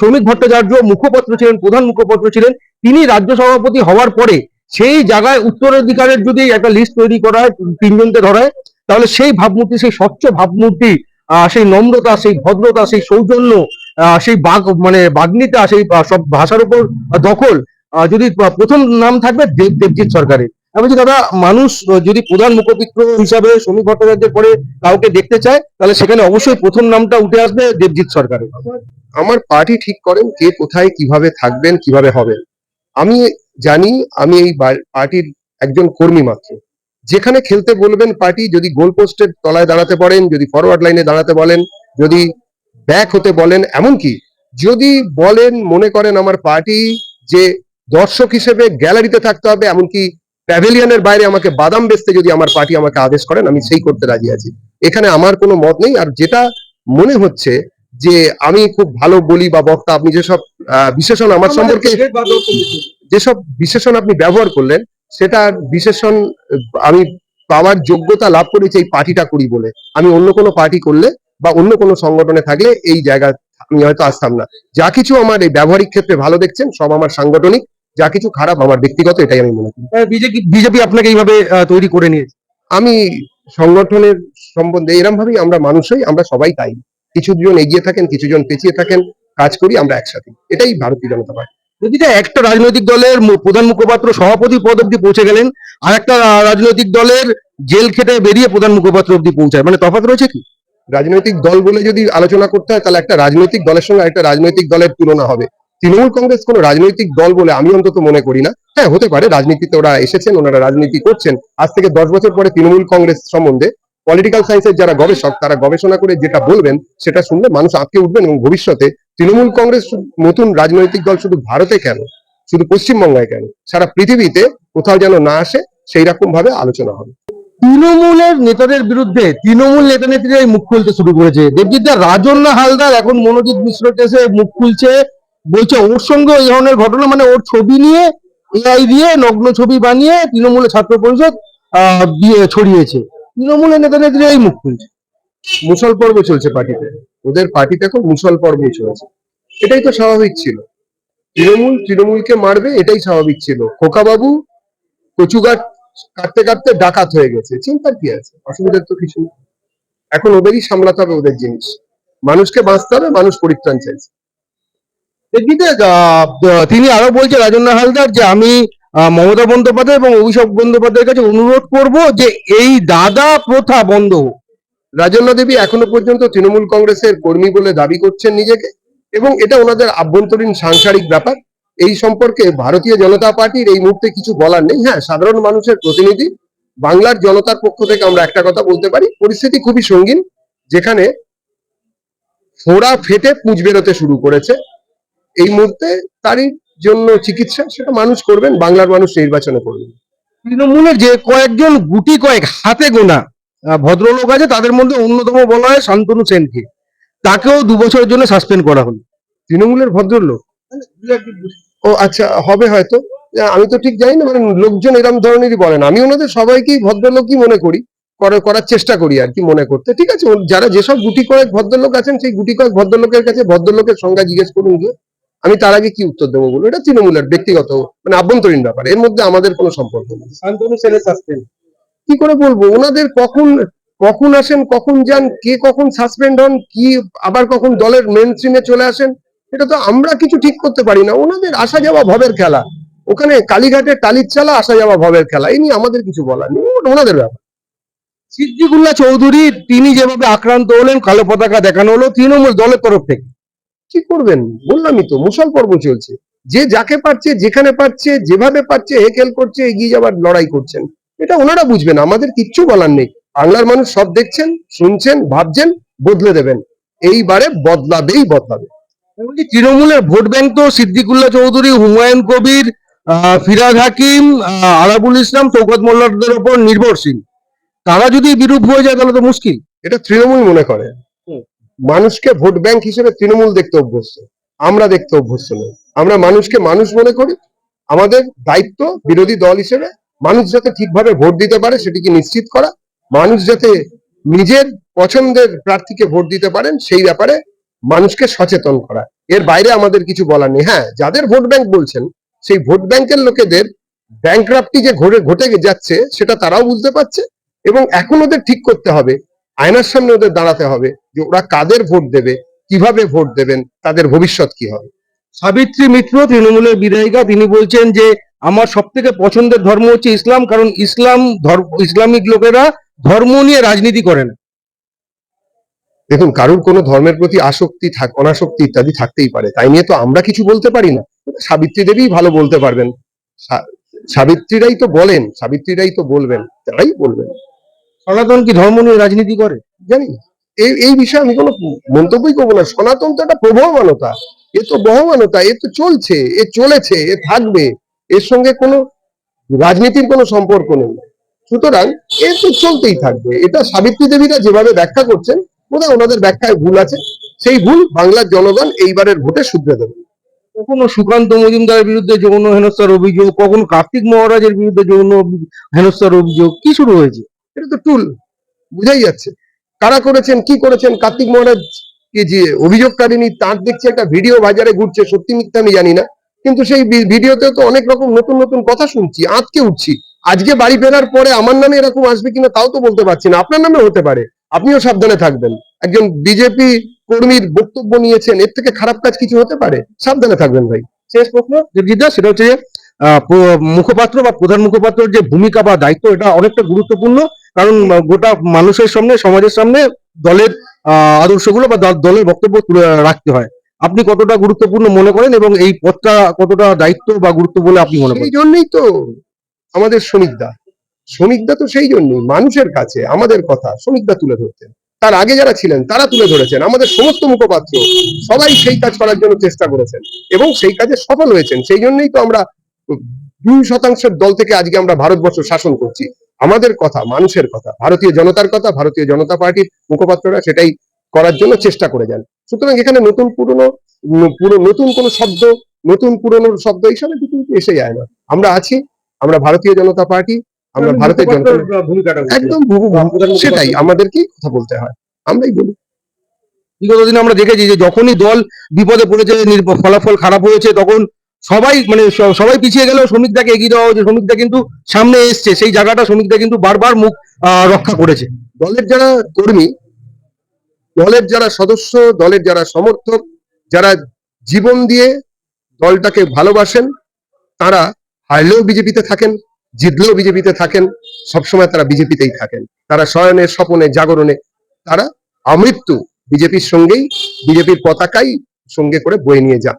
শ্রমিক ভট্টাচার্য মুখপত্র ছিলেন, প্রধান মুখপত্র ছিলেন, তিনি রাজ্য সভাপতি হওয়ার পরে সেই জায়গায় উত্তরাধিকারের যদি একটা লিস্ট তৈরি করা হয়, তিনজনকে ধরায় তাহলে সেই ভাবমূর্তি, সেই স্বচ্ছ ভাবমূর্তি সেই নম্রতা, সেই ভদ্রতা, সেই সৌজন্য সেই বাঘ মানে বাগ্নিতা, সেই সব ভাষার উপর দখল যদি প্রথম নাম থাকবে দেব, দেবজিৎ সরকারের। আমি বলছি, দাদা, মানুষ যদি প্রধান মুখপিত্র হিসাবে শ্রমিক ভট্টাচার্যের পরে কাউকে দেখতে চায়, তাহলে সেখানে অবশ্যই প্রথম নামটা উঠে আসবে দেবজিৎ সরকারের। আমার পার্টি ঠিক করেন কে কোথায় কীভাবে থাকবেন, কীভাবে হবেন আমি জানি আমি এই পার্টির একজন কর্মী মাত্র। যেখানে খেলতে বলবেন পার্টি, যদি গোল পোস্টের তলায় দাঁড়াতে পারেন যদি ফরওয়ার্ড লাইনে দাঁড়াতে বলেন, যদি ব্যাক হতে বলেন, এমনকি যদি বলেন, মনে করেন আমার পার্টি যে দর্শক হিসেবে গ্যালারিতে থাকতে হবে, এমনকি প্যাভিলিয়নের বাইরে আমাকে বাদাম বেচতে যদি আমার পার্টি আমাকে আদেশ করেন, আমি সেই করতে রাজি আছি। এখানে আমার কোনো মত নেই, আর যেটা মনে হচ্ছে যে আমি খুব ভালো বলি বা বক্তা আপনি যেসব বিশেষণ আমার সম্পর্কে যেসব বিশেষণ আপনি ব্যবহার করলেন সেটা বিশেষণ আমি পাওয়ার যোগ্যতা লাভ করেছি এই পার্টিটা করি বলে। আমি অন্য কোনো পার্টি করলে বা অন্য কোনো সংগঠনে থাকলে এই জায়গা আমি হয়তো আসতাম না। যা কিছু আমার এই ব্যবহারিক ক্ষেত্রে ভালো দেখছেন সব আমার সাংগঠনিক যা কিছু খারাপ আমার ব্যক্তিগত এটাই আমি মনে করি। বিজেপি বিজেপি আপনাকে এইভাবে তৈরি করে নিয়েছে? আমি সংগঠনের সম্বন্ধে এরম ভাবেই আমরা মানুষই আমরা সবাই তাই। কিছু জন এগিয়ে থাকেন কিছু জন পেছিয়ে থাকেন কাজ করি আমরা একসাথে এটাই ভারতীয় জনতা পার্টি। একটা রাজনৈতিক দলের প্রধান মুখপাত্র সভাপতি পদ অব্দি পৌঁছে গেলেন আর একটা রাজনৈতিক দলের জেল খেটে বেরিয়ে প্রধান মুখপাত্র অব্দি পৌঁছায়। মানে তফাৎ রয়েছে কি? রাজনৈতিক দল বলে যদি আলোচনা করতে হয় তাহলে একটা রাজনৈতিক দলের সঙ্গে একটা রাজনৈতিক দলের তুলনা হবে। তৃণমূল কংগ্রেস কোনো রাজনৈতিক দল বলে আমি অন্তত মনে করি না। হ্যাঁ হতে পারে রাজনীতিতে ওরা এসেছেন ওনারা রাজনীতি করছেন। আজ থেকে দশ বছর পরে তৃণমূল কংগ্রেস সম্বন্ধে পলিটিক্যাল সায়েন্সের যারা গবেষক, তারা গবেষণা করে যেটা বলবেন, সেটা শুনলে মানুষ আঁতকে উঠবেন এবং ভবিষ্যতে তৃণমূল কংগ্রেস নতুন রাজনৈতিক দল শুধু ভারতে কেন? শুধু পশ্চিমবঙ্গে কেন? সারা পৃথিবীতে কোথাও যেন না আসে, সেই রকম ভাবে আলোচনা হবে। তৃণমূলের নেতাদের বিরুদ্ধে, তৃণমূল নেতা নেত্রীরাই মুখ খুলতে শুরু করেছে। দেবজিৎ রাজন্না হালদার এখন মনোজিৎ মিশ্র কেসে মুখ খুলছে, বলছে ওর সঙ্গে এই ধরনের ঘটনা মানে ওর ছবি নিয়ে এআই দিয়ে নগ্ন ছবি বানিয়ে তৃণমূলের ছাত্র পরিষদ ছড়িয়েছে। তৃণমূলের নেতা নেত্রীরাই মুখ খুলছে। মুসল পর্ব চলছে পার্টিতে। ওদের পার্টিতে এখন মুসল পর্ব চলছে। এটাই তো স্বাভাবিক ছিল। তৃণমূল তৃণমূলকে মারবে এটাই স্বাভাবিক ছিল। খোকাবাবু কচু গাছ কাটতে কাটতে ডাকাত হয়ে গেছে। চিন্তার কি আছে? অসুবিধার তো কিছু নেই। এখন ওদেরই সামলাতে হবে ওদের জিনিস। মানুষকে বাঁচতে হবে মানুষ পরিত্রাণ চাইছে। তিনি আরও বলছে রাজন্না হালদার যে আমি মমতা বন্দ্যোপাধ্যায় এবং অভিষেক বন্দ্যোপাধ্যায়ের কাছে অনুরোধ করব যে এই দাদা প্রথা বন্ধ হোক। রাজন্না দেবী এখনও পর্যন্ত তৃণমূল কংগ্রেসের কর্মী বলে দাবি করছেন নিজেকে এবং এটা ওনাদের আভ্যন্তরীণ সাংসারিক ব্যাপার। এই সম্পর্কে ভারতীয় জনতা পার্টির এই মুহূর্তে কিছু বলার নেই। হ্যাঁ সাধারণ মানুষের প্রতিনিধি, বাংলার জনতার পক্ষ থেকে আমরা একটা কথা বলতে পারি। পরিস্থিতি খুবই সঙ্গীন, যেখানে ফোড়া ফেটে পুঁজ বেরোতে শুরু করেছে। এই মুহূর্তে তারই জন্য চিকিৎসা সেটা মানুষ করবেন বাংলার মানুষ নির্বাচনে করবেন। তৃণমূলের যে কয়েকজন গুটি কয়েক হাতে গোনা ভদ্রলোক আছে তাদের মধ্যে অন্যতম বলা হয় শান্তনু সেনকে। তাকেও দু বছরের জন্য সাসপেন্ড করা হলো। তৃণমূলের ভদ্রলোক? ও আচ্ছা হবে হয়তো। আমি তো ঠিক জানি না মানে লোকজন এরম ধরনেরই বলেন আমি ওনাদের সবাইকেই ভদ্রলোকই মনে করি করে- করার চেষ্টা করি আর কি মনে করতে। ঠিক আছে যারা যেসব গুটি কয়েক ভদ্রলোক আছেন সেই গুটি কয়েক ভদ্রলোকের কাছে ভদ্রলোকের সংজ্ঞা জিজ্ঞেস করুন গিয়ে। আমি তার আগে কি উত্তর দেবো বলো এটা তৃণমূলের ব্যক্তিগত মানে আভ্যন্তরীণ ব্যাপার এর মধ্যে আমাদের কোনো সম্পর্ক নেই। শান্তনু সেনের সাসপেন্ড কি করে বলব? ওনাদের কখন কখন আসেন কখন যান কে কখন সাসপেন্ড হন কি আবার কখন দলের মেন স্ট্রিমে চলে আসেন এটা তো আমরা কিছু ঠিক করতে পারি না। ওনাদের আসা যাওয়া ভবের খেলা। ওখানে কালীঘাটে টালির চালা আসা যাওয়া ভবের খেলা। এই নিয়ে আমাদের কিছু বলার নেই। ওনাদের ব্যাপার। সিদ্দিকুল্লাহ চৌধুরী তিনি যেভাবে আক্রান্ত হলেন কালো পতাকা দেখানো হলো তৃণমূল দলের তরফ থেকে। কি করবেন? বললামই তো মুসল পর্ব চলছে। যে যাকে পারছে যেখানে পারছে যেভাবে পারছে হেকেল করছে এগিয়ে যাবার লড়াই করছেন। এটা ওনারা বুঝবেন আমাদের কিচ্ছু বলার নেই। বাংলার মানুষ সব দেখছেন শুনছেন ভাবছেন বদলে দেবেন। এইবারে বদলাবেই বদলাবে। তৃণমূলের ভোট ব্যাংক তো সিদ্দিকুল্লাহ চৌধুরী হুমায়ুন কবির আহ, ফিরাদ হাকিম আরাবুল ইসলাম চৌকত মোল্লাদের উপর নির্ভরশীল। তারা যদি বিরূপ হয়ে যায় তাহলে তো মুশকিল। এটা তৃণমূল মনে করে। মানুষকে ভোট ব্যাংক হিসেবে তৃণমূল দেখতে অভ্যস্ত। আমরা দেখতে অভ্যস্ত নই। আমরা মানুষকে মানুষ মনে করি। আমাদের দায়িত্ব বিরোধী দল হিসেবে মানুষ যাতে ঠিকভাবে ভোট দিতে পারে সেটিকে নিশ্চিত করা। মানুষ যাতে নিজের পছন্দের প্রার্থীকে ভোট দিতে পারেন সেই ব্যাপারে মানুষকে সচেতন করা। এর বাইরে আমাদের কিছু বলার নেই। হ্যাঁ যাদের ভোট ব্যাংক বলছেন, সেই ভোট ব্যাংকের লোকেদের ব্যাংক্রাপ্টি যে ঘটে ঘটে যাচ্ছে, সেটা তারাও বুঝতে পারছে এবং এখন ওদের ঠিক করতে হবে। আয়নার সামনে ওদের দাঁড়াতে হবে যে ওরা কাদের ভোট দেবে কীভাবে ভোট দেবেন তাদের ভবিষ্যৎ কি হবে? সাবিত্রী মিত্র তৃণমূলের বিধায়িকা তিনি বলছেন যে আমার সব থেকে পছন্দের ধর্ম হচ্ছে ইসলাম কারণ ইসলাম ইসলামিক লোকেরা ধর্ম নিয়ে রাজনীতি করেন দেখুন কারুর কোনো ধর্মের প্রতি আসক্তি থাক অনাসক্তি ইত্যাদি থাকতেই পারে। তাই নিয়ে তো আমরা কিছু বলতে পারি না। সাবিত্রী দেবী ভালো বলতে পারবেন। সাবিত্রীরাই তো বলেন সাবিত্রীরাই তো বলবেন তারাই বলবেন। সনাতন কি ধর্ম নিয়ে রাজনীতি করে? জানি এই এই বিষয়ে আমি কোনো মন্তব্যই করব না। সনাতন তো একটা প্রবহমানতা এ তো বহমানতা, এ তো চলছে, এ চলেছে, এ থাকবে। এর সঙ্গে কোনো রাজনীতির কোনো সম্পর্ক নেই। সুতরাং এ তো চলতেই থাকবে। এটা সাবিত্রী দেবীরা যেভাবে ব্যাখ্যা করছেন, বোধহয় ওনাদের ব্যাখ্যায় ভুল আছে। সেই ভুল বাংলার জনগণ এইবারের ভোটে শুধরে দেবে। কখনো সুকান্ত মজুমদারের বিরুদ্ধে যৌন হেনস্থার অভিযোগ, কখনো কার্তিক মহারাজের বিরুদ্ধে যৌন হেনস্থার অভিযোগ, কি শুরু হয়েছে? এটা তো টুল বুঝাই যাচ্ছে। কারা করেছেন, কি করেছেন, কার্তিক মহারাজ কি যে অভিযোগকারিনী তার দেখছি একটা ভিডিও বাজারে ঘুরছে, সত্যি মিথ্যা আমি জানি না। কিন্তু সেই ভিডিওতে তো অনেক রকম নতুন নতুন কথা শুনছি আজকে উঠছি। আজকে বাড়ি ফেরার পরে আমার নামে এরকম আসবে কিনা তাও তো বলতে পারছি না। আপনার নামে হতে পারে, আপনিও সাবধানে থাকবেন। একজন বিজেপি কর্মীর বক্তব্য নিয়েছেন, এর থেকে খারাপ কাজ কিছু হতে পারে? সাবধানে থাকবেন ভাই। শেষ প্রশ্ন দেবজিৎ সেটা হচ্ছে মুখপাত্র বা প্রধান মুখপাত্রের যে ভূমিকা বা দায়িত্ব, এটা অনেকটা গুরুত্বপূর্ণ। কারণ গোটা মানুষের সামনে, সমাজের সামনে দলের আদর্শগুলো বা দল- দলের বক্তব্য তুলে রাখতে হয়। আপনি কতটা গুরুত্বপূর্ণ মনে করেন এবং এই পদটা কতটা দায়িত্ব বা গুরুত্ব বলে আপনি মনে করেন? এই জন্যই তো আমাদের শ্রমিকদা। শ্রমিকদা তো সেই জন্যই, মানুষের কাছে, আমাদের কথা, শ্রমিকদা তুলে ধরতেন। তার আগে যারা ছিলেন, তারা তুলে ধরেছেন। আমাদের সমস্ত মুখপাত্র, সবাই সেই কাজ করার জন্য চেষ্টা করেছেন এবং সেই কাজে সফল হয়েছেন। সেই জন্যই তো আমরা দুই শতাংশের দল থেকে আজকে আমরা ভারতবর্ষ শাসন করছি। আমাদের কথা মানুষের কথা ভারতীয় জনতার কথা ভারতীয় জনতা পার্টির মুখপাত্ররা সেটাই করার জন্য চেষ্টা করে যান। সুতরাং এখানে নতুন পুরনো পুরো নতুন কোন শব্দ নতুন পুরনো শব্দ কিছু এসে যায় না। আমরা আছি আমরা ভারতীয় জনতা পার্টি আমরা ভারতের জনতা একদম সেটাই আমাদেরকেই কথা বলতে হয়। আমরাই বলি। বিগত দিনে আমরা দেখেছি যে যখনই দল বিপদে পড়েছে ফলাফল খারাপ হয়েছে তখন সবাই মানে সবাই পিছিয়ে গেলেও শ্রমিকদাকে এগিয়ে দেওয়া হয়েছে। শ্রমিকদা কিন্তু সামনে এসছে। সেই জায়গাটা শ্রমিকদা কিন্তু বারবার মুখ রক্ষা করেছে। দলের যারা কর্মী, দলের যারা সদস্য, দলের যারা সমর্থক, যারা জীবন দিয়ে দলটাকে ভালোবাসেন, তারা হারলেও বিজেপিতে থাকেন, জিতলেও বিজেপিতে থাকেন, সবসময় তারা বিজেপিতেই থাকেন। তারা শয়নে, স্বপনে, জাগরণে, তারা আমৃত্যু বিজেপির সঙ্গেই, বিজেপির পতাকাই সঙ্গে করে বয়ে নিয়ে যান।